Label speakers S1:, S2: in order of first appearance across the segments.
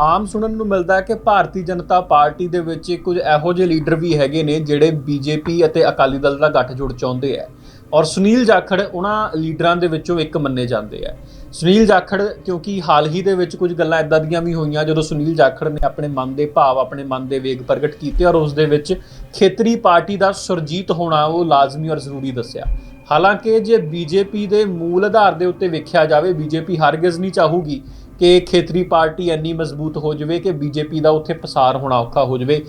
S1: ਆਮ ਸੁਣਨ ਨੂੰ ਮਿਲਦਾ ਹੈ ਕਿ ਭਾਰਤੀ ਜਨਤਾ ਪਾਰਟੀ ਦੇ ਵਿੱਚ ਕੁਝ ਇਹੋ ਜਿਹੇ ਲੀਡਰ ਵੀ ਹੈਗੇ ਨੇ ਜਿਹੜੇ ਬੀਜੇਪੀ ਅਤੇ ਅਕਾਲੀ ਦਲ ਦਾ ਗੱਠਜੋੜ ਚਾਹੁੰਦੇ ਆ। ਔਰ ਸੁਨੀਲ ਜਾਖੜ ਉਹਨਾਂ ਲੀਡਰਾਂ ਦੇ ਵਿੱਚੋਂ ਇੱਕ ਮੰਨੇ ਜਾਂਦੇ ਆ। ਸੁਨੀਲ ਜਾਖੜ, ਕਿਉਂਕਿ ਹਾਲ ਹੀ ਦੇ ਵਿੱਚ ਕੁਝ ਗੱਲਾਂ ਇਦਾਂ ਦੀਆਂ ਵੀ ਹੋਈਆਂ, ਜਦੋਂ ਸੁਨੀਲ ਜਾਖੜ ਨੇ ਆਪਣੇ ਮਨ ਦੇ ਭਾਵ, ਆਪਣੇ ਮਨ ਦੇ ਵੇਗ ਪ੍ਰਗਟ ਕੀਤੇ ਔਰ ਉਸ ਦੇ ਵਿੱਚ ਖੇਤਰੀ ਪਾਰਟੀ ਦਾ ਸੁਰਜੀਤ ਹੋਣਾ ਉਹ ਲਾਜ਼ਮੀ ਔਰ ਜ਼ਰੂਰੀ ਦੱਸਿਆ। ਹਾਲਾਂਕਿ ਜੇ ਬੀਜੇਪੀ ਦੇ ਮੂਲ ਆਧਾਰ ਦੇ ਉੱਤੇ ਵੇਖਿਆ ਜਾਵੇ, ਬੀਜੇਪੀ ਹਰਗਿਜ਼ ਨਹੀਂ ਚਾਹੂਗੀ ਕਿ ਖੇਤਰੀ ਪਾਰਟੀ ਇੰਨੀ ਮਜ਼ਬੂਤ ਹੋ ਜਾਵੇ ਕਿ ਬੀਜੇਪੀ ਦਾ ਉੱਥੇ ਪਸਾਰ ਹੋਣਾ ਔਖਾ ਹੋ ਜਾਵੇ।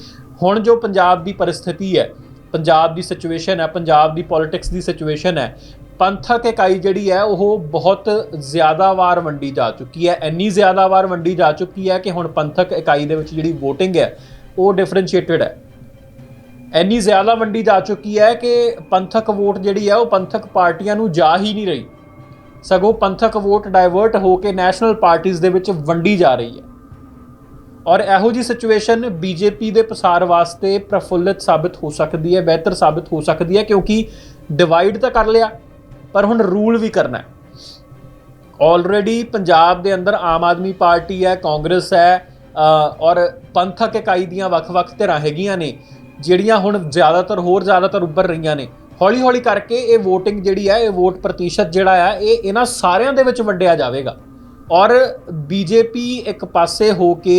S1: ਹੁਣ ਜੋ ਪੰਜਾਬ ਦੀ ਪਰਿਸਥਿਤੀ ਹੈ, ਪੰਜਾਬ ਦੀ ਸਿਚੁਏਸ਼ਨ ਹੈ, ਪੰਜਾਬ ਦੀ ਪੋਲਿਟਿਕਸ ਦੀ ਸਿਚੁਏਸ਼ਨ ਹੈ, ਪੰਥਕ ਇਕਾਈ ਜਿਹੜੀ ਹੈ, ਉਹ ਬਹੁਤ ਜ਼ਿਆਦਾ ਵਾਰ ਵੰਡੀ ਜਾ ਚੁੱਕੀ ਹੈ। ਇੰਨੀ ਜ਼ਿਆਦਾ ਵਾਰ ਵੰਡੀ ਜਾ ਚੁੱਕੀ ਹੈ ਕਿ ਹੁਣ ਪੰਥਕ ਇਕਾਈ ਦੇ ਵਿੱਚ ਜਿਹੜੀ VOTING ਹੈ, ਉਹ ਡਿਫਰੈਂਸ਼ੀਏਟਡ ਹੈ। ਇੰਨੀ ਜ਼ਿਆਦਾ ਵੰਡੀ ਜਾ ਚੁੱਕੀ ਹੈ ਕਿ ਪੰਥਕ ਵੋਟ ਜਿਹੜੀ ਹੈ, ਉਹ ਪੰਥਕ ਪਾਰਟੀਆਂ ਨੂੰ ਜਾ ਹੀ ਨਹੀਂ ਰਹੀ। ਸਗੋਂ ਪੰਥਕ ਵੋਟ ਡਾਇਵਰਟ ਹੋ ਕੇ ਨੈਸ਼ਨਲ ਪਾਰਟੀਆਂ ਦੇ ਵਿੱਚ ਵੰਡੀ ਜਾ ਰਹੀ ਹੈ। ਔਰ ਇਹੋ ਜੀ ਸਿਚੁਏਸ਼ਨ ਬੀਜੇਪੀ ਦੇ ਪਸਾਰ ਵਾਸਤੇ ਪ੍ਰਫੁੱਲਿਤ ਸਾਬਤ ਹੋ ਸਕਦੀ ਹੈ, ਬਿਹਤਰ ਸਾਬਤ ਹੋ ਸਕਦੀ ਹੈ, ਕਿਉਂਕਿ ਡਿਵਾਈਡ ਤਾਂ ਕਰ ਲਿਆ, ਪਰ ਹੁਣ ਰੂਲ ਵੀ ਕਰਨਾ ਹੈ। ਆਲਰੇਡੀ ਪੰਜਾਬ ਦੇ ਅੰਦਰ ਆਮ ਆਦਮੀ ਪਾਰਟੀ ਹੈ, ਕਾਂਗਰਸ ਹੈ ਔਰ ਪੰਥਕ ਇਕਾਈ ਦੀਆਂ ਵੱਖ-ਵੱਖ ਧਿਰਾਂ ਹੈਗੀਆਂ ਨੇ, ਜਿਹੜੀਆਂ ਹੁਣ ਜ਼ਿਆਦਾਤਰ, ਹੋਰ ਜ਼ਿਆਦਾਤਰ ਉੱਭਰ ਰਹੀਆਂ ਨੇ। ਹੌਲੀ-ਹੌਲੀ ਕਰਕੇ ਇਹ VOTING ਜਿਹੜੀ ਹੈ, ਇਹ ਵੋਟ ਪ੍ਰਤੀਸ਼ਤ ਜਿਹੜਾ ਆ ਇਹ ਇਹਨਾਂ ਸਾਰਿਆਂ ਦੇ ਵਿੱਚ ਵੰਡਿਆ ਜਾਵੇਗਾ। ਔਰ ਬੀਜੇਪੀ ਇੱਕ ਪਾਸੇ ਹੋ ਕੇ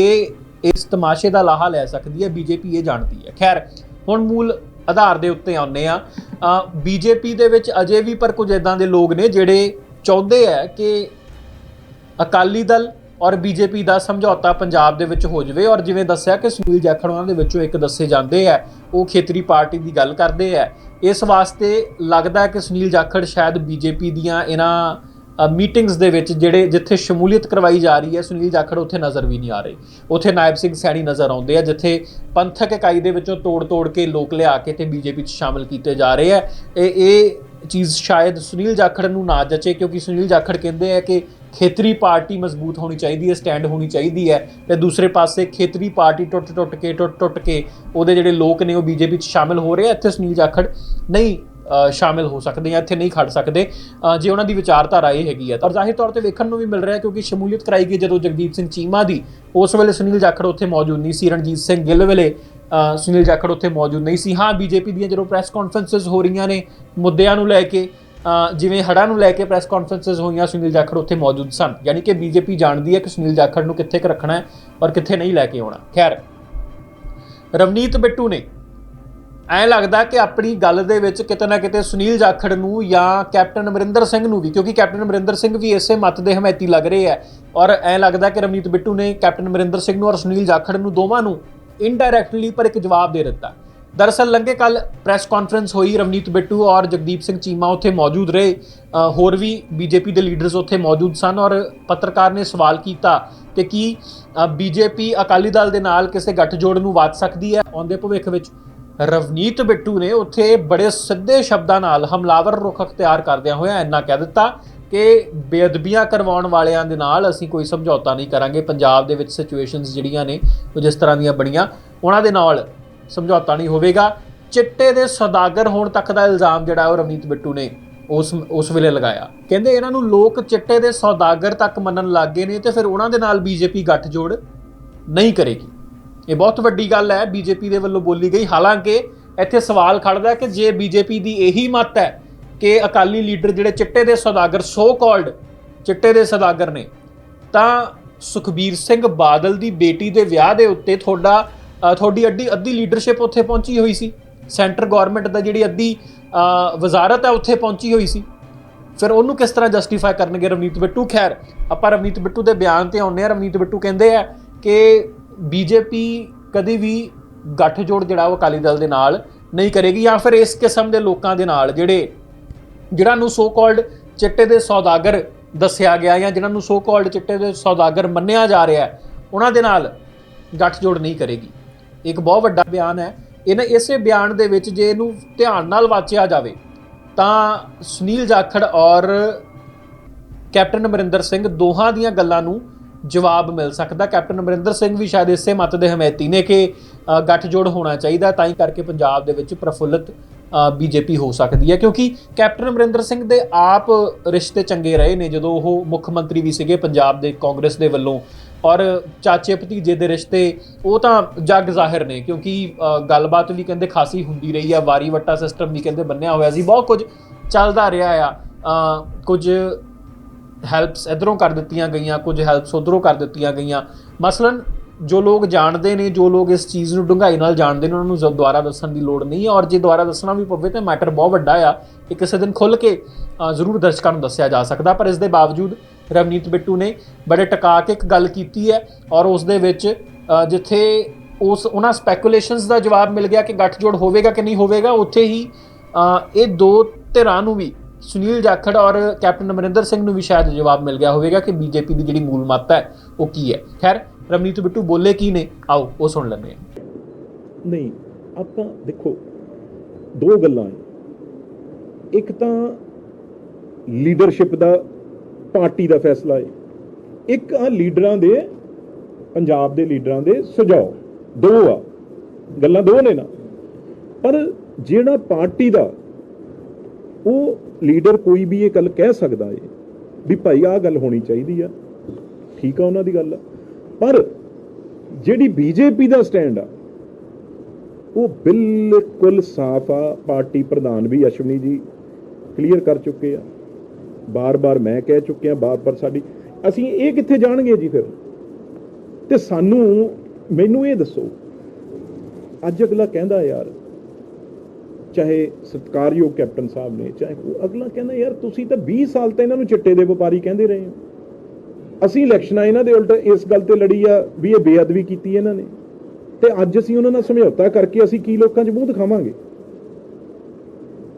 S1: ਇਸ ਤਮਾਸ਼ੇ ਦਾ ਲਾਹਾ ਲੈ ਸਕਦੀ ਹੈ, ਬੀਜੇਪੀ ਇਹ ਜਾਣਦੀ ਹੈ। ਖੈਰ, ਹੁਣ ਮੂਲ ਆਧਾਰ ਦੇ ਉੱਤੇ ਆਉਂਦੇ ਆ ਬੀਜੇਪੀ ਦੇ ਵਿੱਚ ਅਜੇ ਵੀ ਪਰ ਕੁਝ ਇਦਾਂ ਦੇ ਲੋਕ ਨੇ ਜਿਹੜੇ ਚਾਹੁੰਦੇ ਆ ਕਿ ਅਕਾਲੀ ਦਲ ਔਰ ਬੀਜੇਪੀ ਦਾ ਸਮਝੌਤਾ ਪੰਜਾਬ ਦੇ ਵਿੱਚ ਹੋ ਜਾਵੇ। ਔਰ ਜਿਵੇਂ ਦੱਸਿਆ ਕਿ ਸੁਨੀਲ ਜਾਖੜ ਉਹਨਾਂ ਦੇ ਵਿੱਚੋਂ ਇੱਕ ਦੱਸੇ ਜਾਂਦੇ ਆ, ਉਹ ਖੇਤਰੀ ਪਾਰਟੀ ਦੀ ਗੱਲ ਕਰਦੇ ਆ। ਇਸ ਵਾਸਤੇ ਲੱਗਦਾ ਹੈ ਕਿ ਸੁਨੀਲ ਜਾਖੜ ਸ਼ਾਇਦ ਬੀਜੇਪੀ ਦੀਆਂ ਇਹਨਾਂ ਮੀਟਿੰਗਸ ਦੇ ਵਿੱਚ ਜਿਹੜੇ, ਜਿੱਥੇ ਸ਼ਮੂਲੀਅਤ ਕਰਵਾਈ ਜਾ ਰਹੀ ਹੈ, ਸੁਨੀਲ ਜਾਖੜ ਉੱਥੇ ਨਜ਼ਰ ਵੀ ਨਹੀਂ ਆ ਰਹੇ। ਉੱਥੇ ਨਾਇਬ ਸਿੰਘ ਸੈਣੀ ਨਜ਼ਰ ਆਉਂਦੇ ਆ, ਜਿੱਥੇ ਪੰਥਕ ਇਕਾਈ ਦੇ ਵਿੱਚੋਂ ਤੋੜ-ਤੋੜ ਕੇ ਲੋਕ ਲਿਆ ਕੇ ਤੇ ਬੀਜੇਪੀ 'ਚ ਸ਼ਾਮਲ ਕੀਤੇ ਜਾ ਰਹੇ ਆ। ਇਹ ਇਹ ਚੀਜ਼ ਸ਼ਾਇਦ ਸੁਨੀਲ ਜਾਖੜ ਨੂੰ ਨਾ ਜਚੇ, ਕਿਉਂਕਿ ਸੁਨੀਲ ਜਾਖੜ ਕਹਿੰਦੇ ਆ ਕਿ ਖੇਤਰੀ ਪਾਰਟੀ ਮਜ਼ਬੂਤ ਹੋਣੀ ਚਾਹੀਦੀ ਹੈ, ਸਟੈਂਡ ਹੋਣੀ ਚਾਹੀਦੀ ਹੈ ਤੇ ਦੂਸਰੇ ਪਾਸੇ ਖੇਤਰੀ ਪਾਰਟੀ ਟੁੱਟ-ਟੁੱਟ ਕੇ ਟੁੱਟ-ਟੁੱਟ ਕੇ ਉਹਦੇ ਜਿਹੜੇ ਲੋਕ ਨੇ ਉਹ ਬੀਜੇਪੀ 'ਚ ਸ਼ਾਮਿਲ ਹੋ ਰਹੇ ਆ। ਇੱਥੇ ਸੁਨੀਲ ਜਾਖੜ ਨਹੀਂ ਸ਼ਾਮਿਲ ਹੋ ਸਕਦੇ ਆ ਇੱਥੇ ਨਹੀਂ ਖੜ ਸਕਦੇ ਜੇ ਉਹਨਾਂ ਦੀ ਵਿਚਾਰਧਾਰਾ ਇਹ ਹੈਗੀ ਹੈ ਤਾਂ ਜ਼ਾਹਿਰ ਤੌਰ ਤੇ ਵੇਖਣ ਨੂੰ ਵੀ ਮਿਲ ਰਿਹਾ ਕਿਉਂਕਿ ਸ਼ਮੂਲੀਅਤ ਕਰਾਈ ਗਈ ਜਦੋਂ ਜਗਦੀਪ ਸਿੰਘ ਚੀਮਾ ਦੀ, ਉਸ ਵੇਲੇ ਸੁਨੀਲ ਜਾਖੜ ਉੱਥੇ ਮੌਜੂਦ ਨਹੀਂ ਸੀ, ਰਣਜੀਤ ਸਿੰਘ ਗਿੱਲ ਵੇਲੇ ਸੁਨੀਲ ਜਾਖੜ ਉੱਥੇ ਮੌਜੂਦ ਨਹੀਂ ਸੀ। ਹਾਂ, ਬੀਜੇਪੀ ਦੀਆਂ ਜਦੋਂ ਪ੍ਰੈਸ ਕਾਨਫਰੰਸਸ ਹੋ ਰਹੀਆਂ ਨੇ ਮੁੱਦਿਆਂ ਨੂੰ ਲੈ ਕੇ ਜਿਵੇਂ ਹੜ੍ਹਾਂ ਨੂੰ ਲੈ ਕੇ ਪ੍ਰੈਸ ਕਾਨਫਰੰਸਸ ਹੋਈਆਂ, ਸੁਨੀਲ ਜਾਖੜ ਉੱਥੇ ਮੌਜੂਦ ਸਨ। ਯਾਨੀ ਕਿ ਬੀਜੇਪੀ ਜਾਣਦੀ ਹੈ ਕਿ ਸੁਨੀਲ ਜਾਖੜ ਨੂੰ ਕਿੱਥੇ ਕੁ ਰੱਖਣਾ ਹੈ ਔਰ ਕਿੱਥੇ ਨਹੀਂ ਲੈ ਕੇ ਆਉਣਾ। ਖੈਰ, ਰਵਨੀਤ ਬਿੱਟੂ ਨੇ ਐਂ ਲੱਗਦਾ ਕਿ ਆਪਣੀ ਗੱਲ ਦੇ ਵਿੱਚ ਕਿਤੇ ਨਾ ਕਿਤੇ ਸੁਨੀਲ ਜਾਖੜ ਨੂੰ ਜਾਂ ਕੈਪਟਨ ਅਮਰਿੰਦਰ ਸਿੰਘ ਨੂੰ ਵੀ, ਕਿਉਂਕਿ ਕੈਪਟਨ ਅਮਰਿੰਦਰ ਸਿੰਘ ਵੀ ਇਸੇ ਮਤ ਦੇ ਹਮਾਇਤੀ ਲੱਗ ਰਹੇ ਆ ਔਰ ਐਂ ਲੱਗਦਾ ਕਿ ਰਵਨੀਤ ਬਿੱਟੂ ਨੇ ਕੈਪਟਨ ਅਮਰਿੰਦਰ ਸਿੰਘ ਨੂੰ ਔਰ ਸੁਨੀਲ ਜਾਖੜ ਨੂੰ ਦੋਵਾਂ ਨੂੰ ਇਨਡਾਇਰੈਕਟਲੀ ਪਰ ਇੱਕ ਜਵਾਬ ਦੇ ਦਿੱਤਾ। ਦਰਅਸਲ ਲੰਘੇ ਕੱਲ ਪ੍ਰੈਸ ਕਾਨਫਰੰਸ ਹੋਈ ਰਵਨੀਤ ਬਿੱਟੂ ਔਰ ਜਗਦੀਪ ਸਿੰਘ ਚੀਮਾ ਉੱਥੇ ਮੌਜੂਦ ਰਹੇ। ਹੋਰ ਵੀ ਬੀਜੇਪੀ ਦੇ ਲੀਡਰਸ ਉੱਥੇ ਮੌਜੂਦ ਸਨ ਔਰ ਪੱਤਰਕਾਰ ਨੇ ਸਵਾਲ ਕੀਤਾ ਕਿ ਕੀ ਬੀਜੇਪੀ ਅਕਾਲੀ ਦਲ ਦੇ ਨਾਲ ਕਿਸੇ ਗੱਠਜੋੜ ਨੂੰ ਵਾਚ ਸਕਦੀ ਹੈ? ਆਉਂਦੇ ਭਵਿੱਖ ਵਿੱਚ ਰਵਨੀਤ ਬਿੱਟੂ ਨੇ ਉੱਥੇ ਬੜੇ ਸਿੱਧੇ ਸ਼ਬਦਾਂ ਨਾਲ ਹਮਲਾਵਰ ਰੁਖ ਅਖਤਿਆਰ ਕਰਦਿਆਂ ਹੋਇਆ ਇੰਨਾ ਕਹਿ ਦਿੱਤਾ ਕਿ ਬੇਅਦਬੀਆਂ ਕਰਵਾਉਣ ਵਾਲਿਆਂ ਦੇ ਨਾਲ ਅਸੀਂ ਕੋਈ ਸਮਝੌਤਾ ਨਹੀਂ ਕਰਾਂਗੇ। ਪੰਜਾਬ ਦੇ ਵਿੱਚ ਸਿਚੁਏਸ਼ਨਸ ਜਿਹੜੀਆਂ ਨੇ ਉਹ ਜਿਸ ਤਰ੍ਹਾਂ ਦੀਆਂ ਬਣੀਆਂ, ਉਹਨਾਂ ਦੇ ਨਾਲ ਸਮਝੌਤਾ ਨਹੀਂ ਹੋਵੇਗਾ। ਚਿੱਟੇ ਦੇ ਸੌਦਾਗਰ ਹੋਣ ਤੱਕ ਦਾ ਇਲਜ਼ਾਮ ਜਿਹੜਾ ਉਹ ਰਵਨੀਤ ਬਿੱਟੂ ਨੇ ਉਸ ਉਸ ਵੇਲੇ ਲਗਾਇਆ। ਕਹਿੰਦੇ ਇਹਨਾਂ ਨੂੰ ਲੋਕ ਚਿੱਟੇ ਦੇ ਸੌਦਾਗਰ ਤੱਕ ਮੰਨਣ ਲੱਗ ਗਏ ਨੇ ਤੇ ਫਿਰ ਉਹਨਾਂ ਦੇ ਨਾਲ ਬੀਜੇਪੀ ਗੱਠਜੋੜ ਨਹੀਂ ਕਰੇਗੀ। ਇਹ ਬਹੁਤ ਵੱਡੀ ਗੱਲ ਹੈ। ਬੀਜੇਪੀ ਦੇ ਵੱਲੋਂ ਬੋਲੀ ਗਈ। ਹਾਲਾਂਕਿ ਇੱਥੇ ਸਵਾਲ ਖੜਦਾ ਕਿ ਜੇ ਬੀਜੇਪੀ ਦੀ ਇਹੀ ਮਤ ਹੈ ਕਿ ਅਕਾਲੀ ਲੀਡਰ ਜਿਹੜੇ ਚਿੱਟੇ ਦੇ ਸੌਦਾਗਰ ਸੋ ਕਾਲਡ ਚਿੱਟੇ ਦੇ ਸੌਦਾਗਰ ਨੇ, ਤਾਂ ਸੁਖਬੀਰ ਸਿੰਘ ਬਾਦਲ ਦੀ ਬੇਟੀ ਦੇ ਵਿਆਹ ਦੇ ਉੱਤੇ ਤੁਹਾਡਾ ਤੁਹਾਡੀ ਅੱਡੀ ਅੱਧੀ ਲੀਡਰਸ਼ਿਪ ਉੱਥੇ ਪਹੁੰਚੀ ਹੋਈ ਸੀ। ਸੈਂਟਰ ਗਵਰਨਮੈਂਟ ਦਾ ਜਿਹੜੀ ਅੱਧੀ ਵਜ਼ਾਰਤ ਹੈ ਉੱਥੇ ਪਹੁੰਚੀ ਹੋਈ ਸੀ। ਫਿਰ ਉਹਨੂੰ ਕਿਸ ਤਰ੍ਹਾਂ ਜਸਟੀਫਾਈ ਕਰਨਗੇ ਰਵਨੀਤ ਬਿੱਟੂ? ਖੈਰ, ਆਪਾਂ ਰਵਨੀਤ ਬਿੱਟੂ ਦੇ ਬਿਆਨ ਤੇ ਆਉਂਦੇ ਆ ਰਵਨੀਤ ਬਿੱਟੂ ਕਹਿੰਦੇ ਆ ਕਿ ਬੀਜੇਪੀ ਕਦੇ ਵੀ ਗੱਠਜੋੜ ਜਿਹੜਾ ਉਹ ਅਕਾਲੀ ਦਲ ਦੇ ਨਾਲ ਨਹੀਂ ਕਰੇਗੀ ਜਾਂ ਫਿਰ ਇਸ ਕਿਸਮ ਦੇ ਲੋਕਾਂ ਦੇ ਨਾਲ ਜਿਹੜੇ ਜਿਹਨਾਂ ਨੂੰ ਸੋ ਕਾਲਡ ਚਿੱਟੇ ਦੇ ਸੌਦਾਗਰ ਦੱਸਿਆ ਗਿਆ ਜਾਂ ਜਿਹਨਾਂ ਨੂੰ ਸੋ ਕਾਲਡ ਚਿੱਟੇ ਦੇ ਸੌਦਾਗਰ ਮੰਨਿਆ ਜਾ ਰਿਹਾ ਉਹਨਾਂ ਦੇ ਨਾਲ ਗੱਠਜੋੜ ਨਹੀਂ ਕਰੇਗੀ। ਇੱਕ ਬਹੁਤ ਵੱਡਾ ਬਿਆਨ ਹੈ। ਇਹਨਾਂ ਇਸੇ ਬਿਆਨ ਦੇ ਵਿੱਚ ਜੇ ਇਹਨੂੰ ਧਿਆਨ ਨਾਲ ਵਾਚਿਆ ਜਾਵੇ ਤਾਂ ਸੁਨੀਲ ਜਾਖੜ ਔਰ ਕੈਪਟਨ ਅਮਰਿੰਦਰ ਸਿੰਘ ਦੋਹਾਂ ਦੀਆਂ ਗੱਲਾਂ ਨੂੰ ਜਵਾਬ ਮਿਲ ਸਕਦਾ। ਕੈਪਟਨ ਅਮਰਿੰਦਰ ਸਿੰਘ ਵੀ ਸ਼ਾਇਦ ਇਸੇ ਮਤ ਦੇ ਹਮਾਇਤੀ ਨੇ ਕਿ ਅ, ਗੱਠਜੋੜ ਹੋਣਾ ਚਾਹੀਦਾ ਤਾਂ ਹੀ ਕਰਕੇ ਪੰਜਾਬ ਦੇ ਵਿੱਚ ਪ੍ਰਫੁੱਲਤ ਬੀਜੇਪੀ ਹੋ ਸਕਦੀ ਹੈ। ਕਿਉਂਕਿ ਕੈਪਟਨ ਅਮਰਿੰਦਰ ਸਿੰਘ ਦੇ ਆਪ ਰਿਸ਼ਤੇ ਚੰਗੇ ਰਹੇ ਨੇ। ਜਦੋਂ ਉਹ ਮੁੱਖ ਮੰਤਰੀ ਵੀ ਸੀਗੇ ਪੰਜਾਬ ਦੇ ਕਾਂਗਰਸ ਦੇ ਵੱਲੋਂ ਔਰ ਚਾਚੇ ਭਤੀਜੇ ਦੇ ਰਿਸ਼ਤੇ, ਉਹ ਤਾਂ ਜੱਗ ਜ਼ਾਹਿਰ ਨੇ, ਕਿਉਂਕਿ ਗੱਲਬਾਤ ਵੀ ਕਹਿੰਦੇ ਖਾਸੀ ਹੁੰਦੀ ਰਹੀ ਆ, ਵਾਰੀ ਵੱਟਾ ਸਿਸਟਮ ਵੀ ਕਹਿੰਦੇ ਬੰਨਿਆ ਹੋਇਆ ਸੀ, ਬਹੁਤ ਕੁਝ ਚੱਲਦਾ ਰਿਹਾ ਆ। ਕੁਝ ਹੈਲਪਸ ਇਧਰੋਂ ਕਰ ਦਿੱਤੀਆਂ ਗਈਆਂ, ਕੁਝ ਹੈਲਪਸ ਉਧਰੋਂ ਕਰ ਦਿੱਤੀਆਂ ਗਈਆਂ। ਮਸਲਨ ਜੋ ਲੋਕ ਜਾਣਦੇ ਨੇ, ਜੋ ਲੋਕ ਇਸ ਚੀਜ਼ ਨੂੰ ਡੂੰਘਾਈ ਨਾਲ ਜਾਣਦੇ ਨੇ, ਉਹਨਾਂ ਨੂੰ ਜ਼- ਦੁਬਾਰਾ ਦੱਸਣ ਦੀ ਲੋੜ ਨਹੀਂ ਔਰ ਜੇ ਦੁਬਾਰਾ ਦੱਸਣਾ ਵੀ ਪਵੇ ਤਾਂ ਮੈਟਰ ਬਹੁਤ ਵੱਡਾ ਆ ਇਹ ਕਿਸੇ ਦਿਨ ਖੁੱਲ ਕੇ ਜ਼ਰੂਰ ਦਰਸ਼ਕਾਂ ਨੂੰ ਦੱਸਿਆ ਜਾ ਸਕਦਾ। ਪਰ ਇਸ ਦੇ ਬਾਵਜੂਦ ਰਵਨੀਤ ਬਿੱਟੂ ਨੇ ਬੜੇ ਟਕਾ ਕੇ ਇੱਕ ਗੱਲ ਕੀਤੀ ਹੈ ਔਰ ਉਸ ਦੇ ਵਿੱਚ ਜਿੱਥੇ ਉਸ, ਉਹਨਾਂ ਸਪੈਕੂਲੇਸ਼ਨਸ ਦਾ ਜਵਾਬ ਮਿਲ ਗਿਆ ਕਿ ਗੱਠਜੋੜ ਹੋਵੇਗਾ ਕਿ ਨਹੀਂ ਹੋਵੇਗਾ, ਉੱਥੇ ਹੀ ਇਹ ਦੋ ਧਿਰਾਂ ਨੂੰ ਵੀ, ਸੁਨੀਲ ਜਾਖੜ ਔਰ ਕੈਪਟਨ ਅਮਰਿੰਦਰ ਸਿੰਘ ਨੂੰ ਵੀ ਸ਼ਾਇਦ ਜਵਾਬ ਮਿਲ ਗਿਆ ਹੋਵੇਗਾ ਕਿ ਬੀਜੇਪੀ ਦੀ ਜਿਹੜੀ ਮੂਲ ਮੱਤ ਹੈ, ਉਹ ਕੀ ਹੈ। ਖੈਰ ਰਵਨੀਤ ਬਿੱਟੂ ਬੋਲੇ ਕੀ ਨੇ? ਆਓ, ਉਹ ਸੁਣ ਲੈਂਦੇ ਹਾਂ।
S2: ਨਹੀਂ, ਆਪਾਂ ਦੇਖੋ, ਦੋ ਗੱਲਾਂ ਹੈ ਇੱਕ ਤਾਂ ਲੀਡਰਸ਼ਿਪ ਦਾ ਪਾਰਟੀ ਦਾ ਫੈਸਲਾ ਹੈ। ਇੱਕ ਆ ਲੀਡਰਾਂ ਦੇ, ਪੰਜਾਬ ਦੇ ਲੀਡਰਾਂ ਦੇ ਸੁਝਾਅ। ਦੋ ਆ। ਗੱਲਾਂ ਦੋ ਨੇ ਨਾ। ਪਰ ਜਿਹੜਾ ਪਾਰਟੀ ਦਾ, ਉਹ ਲੀਡਰ ਕੋਈ ਵੀ ਇਹ ਗੱਲ ਕਹਿ ਸਕਦਾ ਏ ਵੀ ਭਾਈ ਆਹ ਗੱਲ ਹੋਣੀ ਚਾਹੀਦੀ ਆ। ਠੀਕ ਆ ਉਹਨਾਂ ਦੀ ਗੱਲ। ਆ ਪਰ ਜਿਹੜੀ ਬੀਜੇਪੀ ਦਾ ਸਟੈਂਡ ਆ, ਉਹ ਬਿਲਕੁਲ ਸਾਫ਼ ਆ। ਪਾਰਟੀ ਪ੍ਰਧਾਨ ਵੀ ਅਸ਼ਵਨੀ ਜੀ ਕਲੀਅਰ ਕਰ ਚੁੱਕੇ ਆ। ਬਾਰ-ਬਾਰ ਮੈਂ ਕਹਿ ਚੁੱਕਿਆ ਬਾਰ-ਬਾਰ ਸਾਡੀ, ਅਸੀਂ ਇਹ ਕਿੱਥੇ ਜਾਣਗੇ ਜੀ ਫਿਰ? ਤੇ ਸਾਨੂੰ, ਮੈਨੂੰ ਇਹ ਦੱਸੋ, ਅੱਜ ਅਗਲਾ ਕਹਿੰਦਾ ਯਾਰ, ਚਾਹੇ ਸਤਕਾਰਯੋਗ ਕੈਪਟਨ ਸਾਹਿਬ ਨੇ, ਚਾਹੇ ਉਹ ਅਗਲਾ ਕਹਿੰਦਾ ਯਾਰ, ਤੁਸੀਂ ਤਾਂ 20 ਸਾਲ ਤਾਂ ਇਹਨਾਂ ਨੂੰ ਚਿੱਟੇ ਦੇ ਵਪਾਰੀ ਕਹਿੰਦੇ ਰਹੇ ਹੋ। ਅਸੀਂ ਇਲੈਕਸ਼ਨਾਂ ਇਹਨਾਂ ਦੇ ਉਲਟ ਇਸ ਗੱਲ ਤੇ ਲੜੀ ਆ ਵੀ ਇਹ ਬੇਅਦਬੀ ਕੀਤੀ ਇਹਨਾਂ ਨੇ। ਤੇ ਅੱਜ ਅਸੀਂ ਉਹਨਾਂ ਨਾਲ ਸਮਝੌਤਾ ਕਰਕੇ ਅਸੀਂ ਕੀ ਲੋਕਾਂ 'ਚ ਮੂੰਹ ਦਿਖਾਵਾਂਗੇ?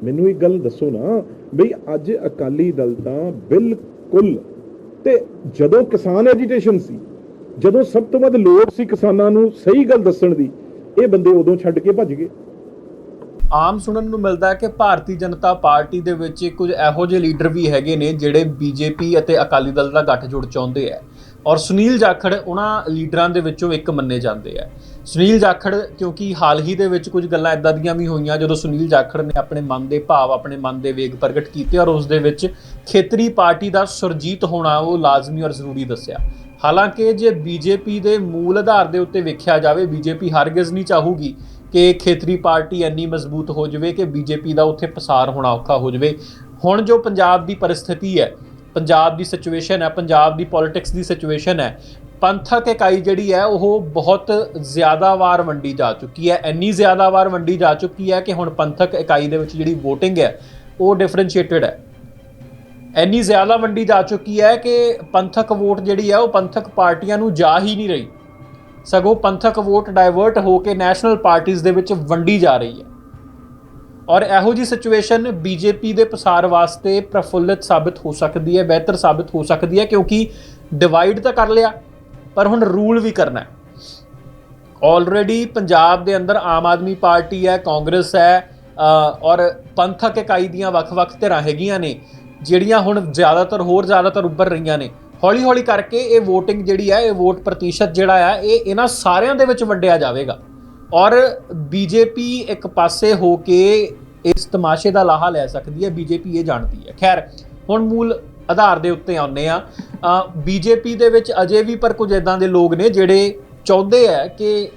S2: ਮੈਨੂੰ ਇੱਕ ਗੱਲ ਦੱਸੋ ਨਾ, ਬਈ ਅੱਜ ਅਕਾਲੀ ਦਲ ਤਾਂ ਬਿਲਕੁਲ ਤੇ ਜਦੋਂ ਕਿਸਾਨ ਐਜੀਟੇਸ਼ਨ ਸੀ, ਜਦੋਂ ਸਭ ਤੋਂ ਵੱਧ ਲੋੜ ਸੀ ਕਿਸਾਨਾਂ ਨੂੰ ਸਹੀ ਗੱਲ ਦੱਸਣ ਦੀ, ਇਹ ਬੰਦੇ ਉਦੋਂ ਛੱਡ ਕੇ ਭੱਜ ਗਏ।
S1: ਆਮ ਸੁਣਨ ਨੂੰ ਮਿਲਦਾ ਹੈ ਕਿ ਭਾਰਤੀ ਜਨਤਾ ਪਾਰਟੀ ਦੇ ਵਿੱਚ ਕੁਝ ਇਹੋ ਜਿਹੇ ਲੀਡਰ ਵੀ ਹੈਗੇ ਨੇ ਜਿਹੜੇ ਬੀਜੇਪੀ ਅਤੇ ਅਕਾਲੀ ਦਲ ਦਾ ਗੱਠਜੋੜ ਚਾਹੁੰਦੇ ਆ। ਔਰ ਸੁਨੀਲ ਜਾਖੜ ਉਹਨਾਂ ਲੀਡਰਾਂ ਦੇ ਵਿੱਚੋਂ ਇੱਕ ਮੰਨੇ ਜਾਂਦੇ ਆ। ਸੁਨੀਲ ਜਾਖੜ, ਕਿਉਂਕਿ ਹਾਲ ਹੀ ਦੇ ਵਿੱਚ ਕੁਝ ਗੱਲਾਂ ਇਦਾਂ ਦੀਆਂ ਵੀ ਹੋਈਆਂ ਜਦੋਂ ਸੁਨੀਲ ਜਾਖੜ ਨੇ ਆਪਣੇ ਮਨ ਦੇ ਭਾਵ, ਆਪਣੇ ਮਨ ਦੇ ਵੇਗ ਪ੍ਰਗਟ ਕੀਤੇ ਔਰ ਉਸ ਦੇ ਵਿੱਚ ਖੇਤਰੀ ਪਾਰਟੀ ਦਾ ਸੁਰਜੀਤ ਹੋਣਾ ਉਹ ਲਾਜ਼ਮੀ ਔਰ ਜ਼ਰੂਰੀ ਦੱਸਿਆ। ਹਾਲਾਂਕਿ ਜੇ ਬੀਜੇਪੀ ਦੇ ਮੂਲ ਆਧਾਰ ਦੇ ਉੱਤੇ ਵੇਖਿਆ ਜਾਵੇ, ਬੀਜੇਪੀ ਹਰਗਿਜ਼ ਨਹੀਂ ਚਾਹੂਗੀ ਕਿ ਖੇਤਰੀ ਪਾਰਟੀ ਇੰਨੀ ਮਜ਼ਬੂਤ ਹੋ ਜਾਵੇ ਕਿ ਬੀਜੇਪੀ ਦਾ ਉੱਥੇ ਪਸਾਰ ਹੋਣਾ ਔਖਾ ਹੋ ਜਾਵੇ। ਹੁਣ ਜੋ ਪੰਜਾਬ ਦੀ ਪਰਿਸਥਿਤੀ ਹੈ, ਪੰਜਾਬ ਦੀ ਸਿਚੁਏਸ਼ਨ ਹੈ, ਪੰਜਾਬ ਦੀ ਪੋਲਿਟਿਕਸ ਦੀ ਸਿਚੁਏਸ਼ਨ ਹੈ, ਪੰਥਕ ਇਕਾਈ ਜਿਹੜੀ ਹੈ, ਉਹ ਬਹੁਤ ਜ਼ਿਆਦਾ ਵਾਰ ਵੰਡੀ ਜਾ ਚੁੱਕੀ ਹੈ। ਇੰਨੀ ਜ਼ਿਆਦਾ ਵਾਰ ਵੰਡੀ ਜਾ ਚੁੱਕੀ ਹੈ ਕਿ ਹੁਣ ਪੰਥਕ ਇਕਾਈ ਦੇ ਵਿੱਚ ਜਿਹੜੀ VOTING ਹੈ, ਉਹ ਡਿਫਰੈਂਸ਼ੀਏਟਡ ਹੈ। ਇੰਨੀ ਜ਼ਿਆਦਾ ਵੰਡੀ ਜਾ ਚੁੱਕੀ ਹੈ ਕਿ ਪੰਥਕ ਵੋਟ ਜਿਹੜੀ ਹੈ, ਉਹ ਪੰਥਕ ਪਾਰਟੀਆਂ ਨੂੰ ਜਾ ਹੀ ਨਹੀਂ ਰਹੀ। ਸਗੋਂ ਪੰਥਕ ਵੋਟ ਡਾਇਵਰਟ ਹੋ ਕੇ ਨੈਸ਼ਨਲ ਪਾਰਟੀਆਂ ਦੇ ਵਿੱਚ ਵੰਡੀ ਜਾ ਰਹੀ ਹੈ। ਔਰ ਇਹੋ ਜੀ ਸਿਚੁਏਸ਼ਨ ਬੀਜੇਪੀ ਦੇ ਪਸਾਰ ਵਾਸਤੇ ਪ੍ਰਫੁੱਲਿਤ ਸਾਬਤ ਹੋ ਸਕਦੀ ਹੈ, ਬਿਹਤਰ ਸਾਬਤ ਹੋ ਸਕਦੀ ਹੈ, ਕਿਉਂਕਿ ਡਿਵਾਈਡ ਤਾਂ ਕਰ ਲਿਆ, ਪਰ ਹੁਣ ਰੂਲ ਵੀ ਕਰਨਾ ਹੈ। ਆਲਰੇਡੀ ਪੰਜਾਬ ਦੇ ਅੰਦਰ ਆਮ ਆਦਮੀ ਪਾਰਟੀ ਹੈ, ਕਾਂਗਰਸ ਹੈ ਔਰ ਪੰਥਕ ਇਕਾਈ ਦੀਆਂ ਵੱਖ-ਵੱਖ ਧਿਰਾਂ ਹੈਗੀਆਂ ਨੇ, ਜਿਹੜੀਆਂ ਹੁਣ ਜ਼ਿਆਦਾਤਰ, ਹੋਰ ਜ਼ਿਆਦਾਤਰ ਉੱਭਰ ਰਹੀਆਂ ਨੇ। ਹੌਲੀ ਹੌਲੀ ਕਰਕੇ ਇਹ VOTING ਜਿਹੜੀ ਹੈ, ਇਹ ਵੋਟ ਪ੍ਰਤੀਸ਼ਤ ਜਿਹੜਾ ਆ ਇਹ ਇਹਨਾਂ ਸਾਰਿਆਂ ਦੇ ਵਿੱਚ ਵੰਡਿਆ ਜਾਵੇਗਾ। ਔਰ ਬੀਜੇਪੀ ਇੱਕ ਪਾਸੇ ਹੋ ਕੇ ਇਸ ਤਮਾਸ਼ੇ ਦਾ ਲਾਹਾ ਲੈ ਸਕਦੀ ਹੈ ਬੀਜੇਪੀ ਇਹ ਜਾਣਦੀ ਹੈ। ਖੈਰ, ਹੁਣ ਮੂਲ ਆਧਾਰ ਦੇ ਉੱਤੇ ਆਉਂਦੇ ਆ ਬੀਜੇਪੀ ਦੇ ਵਿੱਚ ਅਜੇ ਵੀ ਪਰ ਕੁਝ ਇਦਾਂ ਦੇ ਲੋਕ ਨੇ ਜਿਹੜੇ ਚਾਹੁੰਦੇ ਆ ਕਿ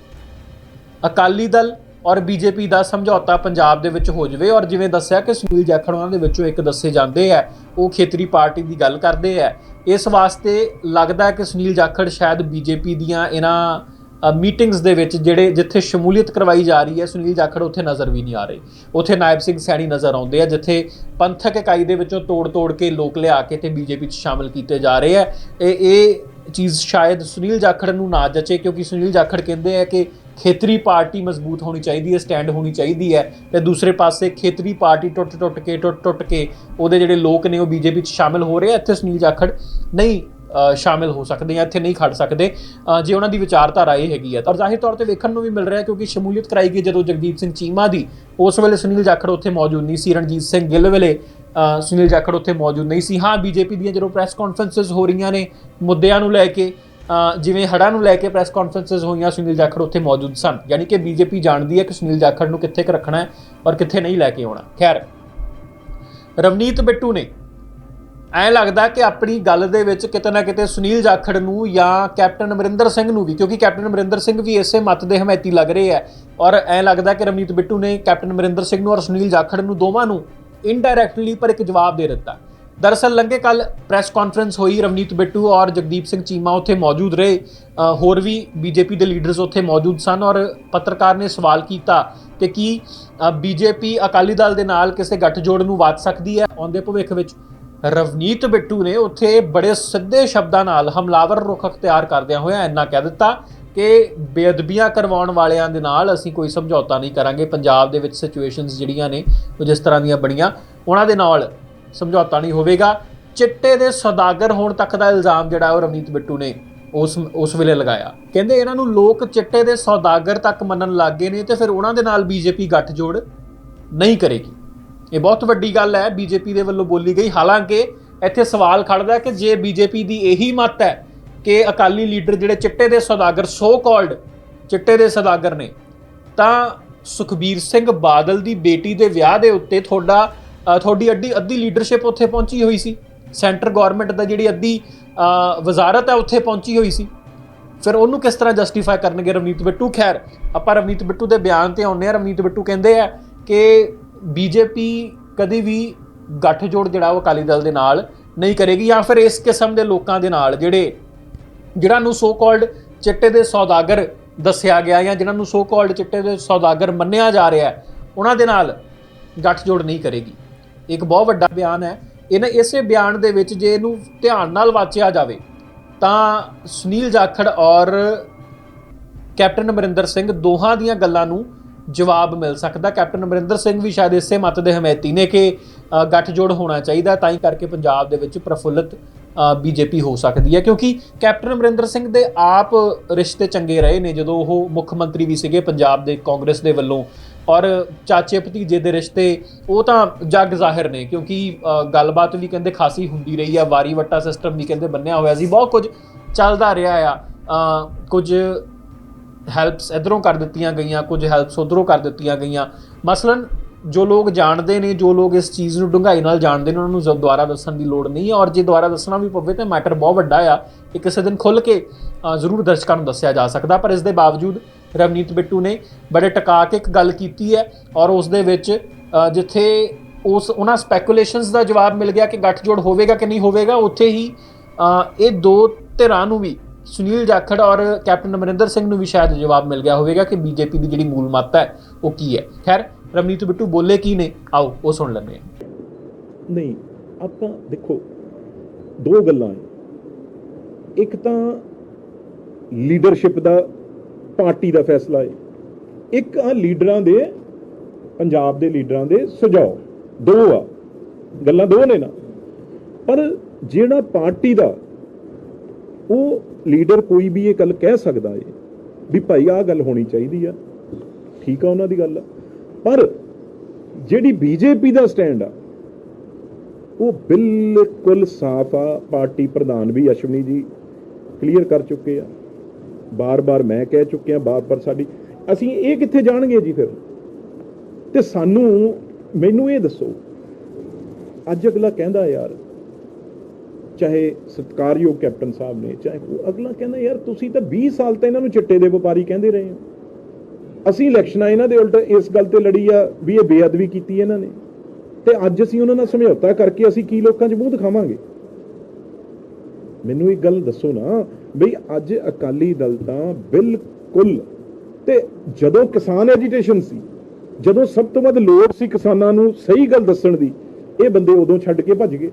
S1: ਅਕਾਲੀ ਦਲ ਔਰ ਬੀਜੇਪੀ ਦਾ ਸਮਝੌਤਾ ਪੰਜਾਬ ਦੇ ਵਿੱਚ ਹੋ ਜਾਵੇ। ਔਰ ਜਿਵੇਂ ਦੱਸਿਆ ਕਿ ਸੁਨੀਲ ਜਾਖੜ ਉਹਨਾਂ ਦੇ ਵਿੱਚੋਂ ਇੱਕ ਦੱਸੇ ਜਾਂਦੇ ਆ, ਉਹ ਖੇਤਰੀ ਪਾਰਟੀ ਦੀ ਗੱਲ ਕਰਦੇ ਆ। ਇਸ ਵਾਸਤੇ ਲੱਗਦਾ ਕਿ ਸੁਨੀਲ ਜਾਖੜ ਸ਼ਾਇਦ ਬੀਜੇਪੀ ਦੀਆਂ ਇਹਨਾਂ ਮੀਟਿੰਗਸ ਦੇ ਵਿੱਚ ਜਿਹੜੇ, ਜਿੱਥੇ ਸ਼ਮੂਲੀਅਤ ਕਰਵਾਈ ਜਾ ਰਹੀ ਹੈ, ਸੁਨੀਲ ਜਾਖੜ ਉੱਥੇ ਨਜ਼ਰ ਵੀ ਨਹੀਂ ਆ ਰਹੇ। ਉੱਥੇ ਨਾਇਬ ਸਿੰਘ ਸੈਣੀ ਨਜ਼ਰ ਆਉਂਦੇ ਆ, ਜਿੱਥੇ ਪੰਥਕ ਇਕਾਈ ਦੇ ਵਿੱਚੋਂ ਤੋੜ-ਤੋੜ ਕੇ ਲੋਕ ਲਿਆ ਕੇ ਤੇ ਬੀਜੇਪੀ 'ਚ ਸ਼ਾਮਲ ਕੀਤੇ ਜਾ ਰਹੇ ਆ। ਇਹ ਇਹ ਚੀਜ਼ ਸ਼ਾਇਦ ਸੁਨੀਲ ਜਾਖੜ ਨੂੰ ਨਾ ਜਚੇ, ਕਿਉਂਕਿ ਸੁਨੀਲ ਜਾਖੜ ਕਹਿੰਦੇ ਆ ਕਿ ਖੇਤਰੀ ਪਾਰਟੀ ਮਜ਼ਬੂਤ ਹੋਣੀ ਚਾਹੀਦੀ ਹੈ, ਸਟੈਂਡ ਹੋਣੀ ਚਾਹੀਦੀ ਹੈ ਤੇ ਦੂਸਰੇ ਪਾਸੇ ਖੇਤਰੀ ਪਾਰਟੀ ਟੁੱਟ-ਟੁੱਟ ਕੇ ਟੁੱਟ-ਟੁੱਟ ਕੇ ਉਹਦੇ ਜਿਹੜੇ ਲੋਕ ਨੇ ਉਹ ਬੀਜੇਪੀ 'ਚ ਸ਼ਾਮਿਲ ਹੋ ਰਹੇ ਆ। ਇੱਥੇ ਸੁਨੀਲ ਜਾਖੜ ਨਹੀਂ ਸ਼ਾਮਿਲ ਹੋ ਸਕਦੇ ਆ ਇੱਥੇ ਨਹੀਂ ਖੜ ਸਕਦੇ। ਜੇ ਉਹਨਾਂ ਦੀ ਵਿਚਾਰਧਾਰਾ ਇਹ ਹੈਗੀ ਹੈ ਤਾਂ ਜ਼ਾਹਿਰ ਤੌਰ ਤੇ ਵੇਖਣ ਨੂੰ ਵੀ ਮਿਲ ਰਿਹਾ ਕਿਉਂਕਿ ਸ਼ਮੂਲੀਅਤ ਕਰਾਈ ਗਈ ਜਦੋਂ ਜਗਦੀਪ ਸਿੰਘ ਚੀਮਾ ਦੀ, ਉਸ ਵੇਲੇ ਸੁਨੀਲ ਜਾਖੜ ਉੱਥੇ ਮੌਜੂਦ ਨਹੀਂ ਸੀ। ਰਣਜੀਤ ਸਿੰਘ ਗਿੱਲ ਵੇਲੇ ਸੁਨੀਲ ਜਾਖੜ ਉੱਥੇ ਮੌਜੂਦ ਨਹੀਂ ਸੀ। ਹਾਂ, ਬੀਜੇਪੀ ਦੀਆਂ ਜਦੋਂ ਪ੍ਰੈਸ ਕਾਨਫਰੰਸਸ ਹੋ ਰਹੀਆਂ ਨੇ ਮੁੱਦਿਆਂ ਨੂੰ ਲੈ ਕੇ ਜਿਵੇਂ ਹੜ੍ਹਾਂ ਨੂੰ ਲੈ ਕੇ ਪ੍ਰੈਸ ਕਾਨਫਰੰਸਸ ਹੋਈਆਂ, ਸੁਨੀਲ ਜਾਖੜ ਉੱਥੇ ਮੌਜੂਦ ਸਨ। ਯਾਨੀ ਕਿ ਬੀਜੇਪੀ ਜਾਣਦੀ ਹੈ ਕਿ ਸੁਨੀਲ ਜਾਖੜ ਨੂੰ ਕਿੱਥੇ ਕੁ ਰੱਖਣਾ ਹੈ ਔਰ ਕਿੱਥੇ ਨਹੀਂ ਲੈ ਕੇ ਆਉਣਾ। ਖੈਰ, ਰਵਨੀਤ ਬਿੱਟੂ ਨੇ ਐਂ ਲੱਗਦਾ ਕਿ ਆਪਣੀ ਗੱਲ ਦੇ ਵਿੱਚ ਕਿਤੇ ਨਾ ਕਿਤੇ ਸੁਨੀਲ ਜਾਖੜ ਨੂੰ ਜਾਂ ਕੈਪਟਨ ਅਮਰਿੰਦਰ ਸਿੰਘ ਨੂੰ ਵੀ, ਕਿਉਂਕਿ ਕੈਪਟਨ ਅਮਰਿੰਦਰ ਸਿੰਘ ਵੀ ਇਸੇ ਮਤ ਦੇ ਹਮਾਇਤੀ ਲੱਗ ਰਹੇ ਹੈ ਔਰ ਐਂ ਲੱਗਦਾ ਕਿ ਰਵਨੀਤ ਬਿੱਟੂ ਨੇ ਕੈਪਟਨ ਅਮਰਿੰਦਰ ਸਿੰਘ ਨੂੰ ਔਰ ਸੁਨੀਲ ਜਾਖੜ ਨੂੰ ਦੋਵਾਂ ਨੂੰ ਇਨਡਾਇਰੈਕਟਲੀ ਪਰ ਇੱਕ ਜਵਾਬ ਦੇ ਦਿੱਤਾ। ਦਰਅਸਲ ਲੰਘੇ ਕੱਲ ਪ੍ਰੈਸ ਕਾਨਫਰੰਸ ਹੋਈ ਰਵਨੀਤ ਬਿੱਟੂ ਔਰ ਜਗਦੀਪ ਸਿੰਘ ਚੀਮਾ ਉੱਥੇ ਮੌਜੂਦ ਰਹੇ। ਹੋਰ ਵੀ ਬੀਜੇਪੀ ਦੇ ਲੀਡਰਸ ਉੱਥੇ ਮੌਜੂਦ ਸਨ ਔਰ ਪੱਤਰਕਾਰ ਨੇ ਸਵਾਲ ਕੀਤਾ ਕਿ ਕੀ ਬੀਜੇਪੀ ਅਕਾਲੀ ਦਲ ਦੇ ਨਾਲ ਕਿਸੇ ਗੱਠਜੋੜ ਨੂੰ ਵਾਚ ਸਕਦੀ ਹੈ? ਆਉਂਦੇ ਭਵਿੱਖ ਵਿੱਚ ਰਵਨੀਤ ਬਿੱਟੂ ਨੇ ਉੱਥੇ ਬੜੇ ਸਿੱਧੇ ਸ਼ਬਦਾਂ ਨਾਲ ਹਮਲਾਵਰ ਰੁਖ ਅਖਤਿਆਰ ਕਰਦਿਆਂ ਹੋਇਆ ਇੰਨਾ ਕਹਿ ਦਿੱਤਾ ਕਿ ਬੇਅਦਬੀਆਂ ਕਰਵਾਉਣ ਵਾਲਿਆਂ ਦੇ ਨਾਲ ਅਸੀਂ ਕੋਈ ਸਮਝੌਤਾ ਨਹੀਂ ਕਰਾਂਗੇ। ਪੰਜਾਬ ਦੇ ਵਿੱਚ ਸਿਚੁਏਸ਼ਨਸ ਜਿਹੜੀਆਂ ਨੇ ਉਹ ਜਿਸ ਤਰ੍ਹਾਂ ਦੀਆਂ ਬਣੀਆਂ, ਉਹਨਾਂ ਦੇ ਨਾਲ ਸਮਝੌਤਾ ਨਹੀਂ ਹੋਵੇਗਾ। ਚਿੱਟੇ ਦੇ ਸੌਦਾਗਰ ਹੋਣ ਤੱਕ ਦਾ ਇਲਜ਼ਾਮ ਜਿਹੜਾ ਉਹ ਰਵਨੀਤ ਬਿੱਟੂ ਨੇ ਉਸ ਉਸ ਵੇਲੇ ਲਗਾਇਆ। ਕਹਿੰਦੇ ਇਹਨਾਂ ਨੂੰ ਲੋਕ ਚਿੱਟੇ ਦੇ ਸੌਦਾਗਰ ਤੱਕ ਮੰਨਣ ਲੱਗ ਗਏ ਨੇ ਤੇ ਫਿਰ ਉਹਨਾਂ ਦੇ ਨਾਲ ਬੀਜੇਪੀ ਗੱਠਜੋੜ ਨਹੀਂ ਕਰੇਗੀ। ਇਹ ਬਹੁਤ ਵੱਡੀ ਗੱਲ ਹੈ, ਬੀਜੇਪੀ ਦੇ ਵੱਲੋਂ ਬੋਲੀ ਗਈ। ਹਾਲਾਂਕਿ ਇੱਥੇ ਸਵਾਲ ਖੜਦਾ ਕਿ ਜੇ ਬੀਜੇਪੀ ਦੀ ਇਹੀ ਮਤ ਹੈ ਕਿ ਅਕਾਲੀ ਲੀਡਰ ਜਿਹੜੇ ਚਿੱਟੇ ਦੇ ਸੌਦਾਗਰ ਸੋ ਕਾਲਡ ਚਿੱਟੇ ਦੇ ਸੌਦਾਗਰ ਨੇ, ਤਾਂ ਸੁਖਬੀਰ ਸਿੰਘ ਬਾਦਲ ਦੀ ਬੇਟੀ ਦੇ ਵਿਆਹ ਦੇ ਉੱਤੇ ਤੁਹਾਡਾ ਤੁਹਾਡੀ ਅੱਡੀ ਅੱਧੀ ਲੀਡਰਸ਼ਿਪ ਉੱਥੇ ਪਹੁੰਚੀ ਹੋਈ ਸੀ। ਸੈਂਟਰ ਗਵਰਨਮੈਂਟ ਦਾ ਜਿਹੜੀ ਅੱਧੀ ਵਜ਼ਾਰਤ ਹੈ, ਉੱਥੇ ਪਹੁੰਚੀ ਹੋਈ ਸੀ। ਫਿਰ ਉਹਨੂੰ ਕਿਸ ਤਰ੍ਹਾਂ ਜਸਟੀਫਾਈ ਕਰਨਗੇ ਰਵਨੀਤ ਬਿੱਟੂ? ਖੈਰ, ਆਪਾਂ ਰਵਨੀਤ ਬਿੱਟੂ ਦੇ ਬਿਆਨ ਤੇ ਆਉਂਦੇ ਆ ਰਵਨੀਤ ਬਿੱਟੂ ਕਹਿੰਦੇ ਆ ਕਿ ਬੀਜੇਪੀ ਕਦੀ ਵੀ ਗੱਠਜੋੜ ਜਿਹੜਾ ਉਹ ਅਕਾਲੀ ਦਲ ਦੇ ਨਾਲ ਨਹੀਂ ਕਰੇਗੀ ਜਾਂ ਫਿਰ ਇਸ ਕਿਸਮ ਦੇ ਲੋਕਾਂ ਦੇ ਨਾਲ ਜਿਹੜੇ ਜਿਹੜਾ ਨੂੰ ਸੋ ਕਾਲਡ ਚਿੱਟੇ ਦੇ ਸੌਦਾਗਰ ਦੱਸਿਆ ਗਿਆ ਜਾਂ ਜਿਹਨਾਂ ਨੂੰ ਸੋ ਕਾਲਡ ਚਿੱਟੇ ਦੇ ਸੌਦਾਗਰ ਮੰਨਿਆ ਜਾ ਰਿਹਾ ਉਹਨਾਂ ਦੇ ਨਾਲ ਗੱਠਜੋੜ ਨਹੀਂ ਕਰੇਗੀ। ਇੱਕ ਬਹੁਤ ਵੱਡਾ ਬਿਆਨ ਹੈ। ਇਹਨਾਂ ਇਸੇ ਬਿਆਨ ਦੇ ਵਿੱਚ ਜੇ ਇਹਨੂੰ ਧਿਆਨ ਨਾਲ ਵਾਚਿਆ ਜਾਵੇ ਤਾਂ ਸੁਨੀਲ ਜਾਖੜ ਔਰ ਕੈਪਟਨ ਅਮਰਿੰਦਰ ਸਿੰਘ ਦੋਹਾਂ ਦੀਆਂ ਗੱਲਾਂ ਨੂੰ ਜਵਾਬ ਮਿਲ ਸਕਦਾ। ਕੈਪਟਨ ਅਮਰਿੰਦਰ ਸਿੰਘ ਵੀ ਸ਼ਾਇਦ ਇਸੇ ਮਤ ਦੇ ਹਮਾਇਤੀ ਨੇ ਕਿ ਅ, ਗੱਠਜੋੜ ਹੋਣਾ ਚਾਹੀਦਾ ਤਾਂ ਹੀ ਕਰਕੇ ਪੰਜਾਬ ਦੇ ਵਿੱਚ ਪ੍ਰਫੁੱਲਤ ਬੀਜੇਪੀ ਹੋ ਸਕਦੀ ਹੈ। ਕਿਉਂਕਿ ਕੈਪਟਨ ਅਮਰਿੰਦਰ ਸਿੰਘ ਦੇ ਆਪ ਰਿਸ਼ਤੇ ਚੰਗੇ ਰਹੇ ਨੇ। ਜਦੋਂ ਉਹ ਮੁੱਖ ਮੰਤਰੀ ਵੀ ਸੀਗੇ ਪੰਜਾਬ ਦੇ ਕਾਂਗਰਸ ਦੇ ਵੱਲੋਂ ਔਰ ਚਾਚੇ ਭਤੀਜੇ ਦੇ ਰਿਸ਼ਤੇ, ਉਹ ਤਾਂ ਜੱਗ ਜ਼ਾਹਿਰ ਨੇ, ਕਿਉਂਕਿ ਗੱਲਬਾਤ ਵੀ ਕਹਿੰਦੇ ਖਾਸੀ ਹੁੰਦੀ ਰਹੀ ਆ, ਵਾਰੀ ਵੱਟਾ ਸਿਸਟਮ ਵੀ ਕਹਿੰਦੇ ਬੰਨਿਆ ਹੋਇਆ ਸੀ, ਬਹੁਤ ਕੁਝ ਚੱਲਦਾ ਰਿਹਾ ਆ। ਕੁਝ ਹੈਲਪਸ ਇਧਰੋਂ ਕਰ ਦਿੱਤੀਆਂ ਗਈਆਂ, ਕੁਝ ਹੈਲਪਸ ਉਧਰੋਂ ਕਰ ਦਿੱਤੀਆਂ ਗਈਆਂ। ਮਸਲਨ ਜੋ ਲੋਕ ਜਾਣਦੇ ਨੇ, ਜੋ ਲੋਕ ਇਸ ਚੀਜ਼ ਨੂੰ ਡੂੰਘਾਈ ਨਾਲ ਜਾਣਦੇ ਨੇ, ਉਹਨਾਂ ਨੂੰ ਜ਼- ਦੁਬਾਰਾ ਦੱਸਣ ਦੀ ਲੋੜ ਨਹੀਂ ਔਰ ਜੇ ਦੁਬਾਰਾ ਦੱਸਣਾ ਵੀ ਪਵੇ ਤਾਂ ਮੈਟਰ ਬਹੁਤ ਵੱਡਾ ਆ ਕਿ ਕਿਸੇ ਦਿਨ ਖੁੱਲ ਕੇ ਜ਼ਰੂਰ ਦਰਸ਼ਕਾਂ ਨੂੰ ਦੱਸਿਆ ਜਾ ਸਕਦਾ। ਪਰ ਇਸ ਦੇ ਬਾਵਜੂਦ ਰਵਨੀਤ ਬਿੱਟੂ ਨੇ ਬੜੇ ਟਕਾ ਕੇ ਇੱਕ ਗੱਲ ਕੀਤੀ ਹੈ ਔਰ ਉਸ ਦੇ ਵਿੱਚ ਜਿੱਥੇ ਉਸ, ਉਹਨਾਂ ਸਪੈਕੂਲੇਸ਼ਨਸ ਦਾ ਜਵਾਬ ਮਿਲ ਗਿਆ ਕਿ ਗੱਠਜੋੜ ਹੋਵੇਗਾ ਕਿ ਨਹੀਂ ਹੋਵੇਗਾ, ਉੱਥੇ ਹੀ ਇਹ ਦੋ ਧਿਰਾਂ ਨੂੰ ਵੀ, ਸੁਨੀਲ ਜਾਖੜ ਔਰ ਕੈਪਟਨ ਅਮਰਿੰਦਰ ਸਿੰਘ ਨੂੰ ਵੀ ਸ਼ਾਇਦ ਜਵਾਬ ਮਿਲ ਗਿਆ ਹੋਵੇਗਾ ਕਿ ਬੀਜੇਪੀ ਦੀ ਜਿਹੜੀ ਮੂਲ ਮੱਤ ਹੈ, ਉਹ ਕੀ ਹੈ। ਖੈਰ ਰਵਨੀਤ ਬਿੱਟੂ ਬੋਲੇ ਕੀ ਨੇ? ਆਓ, ਉਹ ਸੁਣ ਲੈਂਦੇ ਹਾਂ।
S2: ਨਹੀਂ, ਆਪਾਂ ਦੇਖੋ, ਦੋ ਗੱਲਾਂ ਹੈ ਇੱਕ ਤਾਂ ਲੀਡਰਸ਼ਿਪ ਦਾ ਪਾਰਟੀ ਦਾ ਫੈਸਲਾ ਹੈ। ਇੱਕ ਆ ਲੀਡਰਾਂ ਦੇ, ਪੰਜਾਬ ਦੇ ਲੀਡਰਾਂ ਦੇ ਸੁਝਾਅ। ਦੋ ਆ, ਗੱਲਾਂ ਦੋ ਨੇ ਨਾ। ਪਰ ਜਿਹੜਾ ਪਾਰਟੀ ਦਾ, ਉਹ ਲੀਡਰ ਕੋਈ ਵੀ ਇਹ ਗੱਲ ਕਹਿ ਸਕਦਾ ਏ, ਵੀ ਭਾਈ ਆਹ ਗੱਲ ਹੋਣੀ ਚਾਹੀਦੀ ਆ। ਠੀਕ ਆ ਉਹਨਾਂ ਦੀ ਗੱਲ। ਆ ਪਰ ਜਿਹੜੀ ਬੀਜੇਪੀ ਦਾ ਸਟੈਂਡ ਆ, ਉਹ ਬਿਲਕੁਲ ਸਾਫ਼ ਆ। ਪਾਰਟੀ ਪ੍ਰਧਾਨ ਵੀ ਅਸ਼ਵਨੀ ਜੀ ਕਲੀਅਰ ਕਰ ਚੁੱਕੇ ਆ। ਬਾਰ-ਬਾਰ ਮੈਂ ਕਹਿ ਚੁੱਕਿਆ, ਬਾਰ-ਬਾਰ ਸਾਡੀ, ਅਸੀਂ ਇਹ ਕਿੱਥੇ ਜਾਣਗੇ ਜੀ ਫਿਰ? ਤੇ ਸਾਨੂੰ, ਮੈਨੂੰ ਇਹ ਦੱਸੋ, ਅੱਜ ਅਗਲਾ ਕਹਿੰਦਾ ਯਾਰ, ਚਾਹੇ ਸਤਕਾਰਯੋਗ ਕੈਪਟਨ ਸਾਹਿਬ ਨੇ, ਚਾਹੇ ਉਹ ਅਗਲਾ ਕਹਿੰਦਾ ਯਾਰ, ਤੁਸੀਂ ਤਾਂ 20 ਸਾਲ ਤਾਂ ਇਹਨਾਂ ਨੂੰ ਚਿੱਟੇ ਦੇ ਵਪਾਰੀ ਕਹਿੰਦੇ ਰਹੇ ਹੋ। ਅਸੀਂ ਇਲੈਕਸ਼ਨਾਂ ਇਹਨਾਂ ਦੇ ਉਲਟ ਇਸ ਗੱਲ ਤੇ ਲੜੀ ਆ ਵੀ ਇਹ ਬੇਅਦਬੀ ਕੀਤੀ ਇਹਨਾਂ ਨੇ। ਤੇ ਅੱਜ ਅਸੀਂ ਉਹਨਾਂ ਨਾਲ ਸਮਝੌਤਾ ਕਰਕੇ ਅਸੀਂ ਕੀ ਲੋਕਾਂ 'ਚ ਮੂੰਹ ਦਿਖਾਵਾਂਗੇ? ਮੈਨੂੰ ਇੱਕ ਗੱਲ ਦੱਸੋ ਨਾ, ਬਈ ਅੱਜ ਅਕਾਲੀ ਦਲ ਤਾਂ ਬਿਲਕੁਲ ਤੇ ਜਦੋਂ ਕਿਸਾਨ ਐਜੀਟੇਸ਼ਨ ਸੀ, ਜਦੋਂ ਸਭ ਤੋਂ ਵੱਧ ਲੋੜ ਸੀ ਕਿਸਾਨਾਂ ਨੂੰ ਸਹੀ ਗੱਲ ਦੱਸਣ ਦੀ, ਇਹ ਬੰਦੇ ਉਦੋਂ ਛੱਡ ਕੇ ਭੱਜ ਗਏ।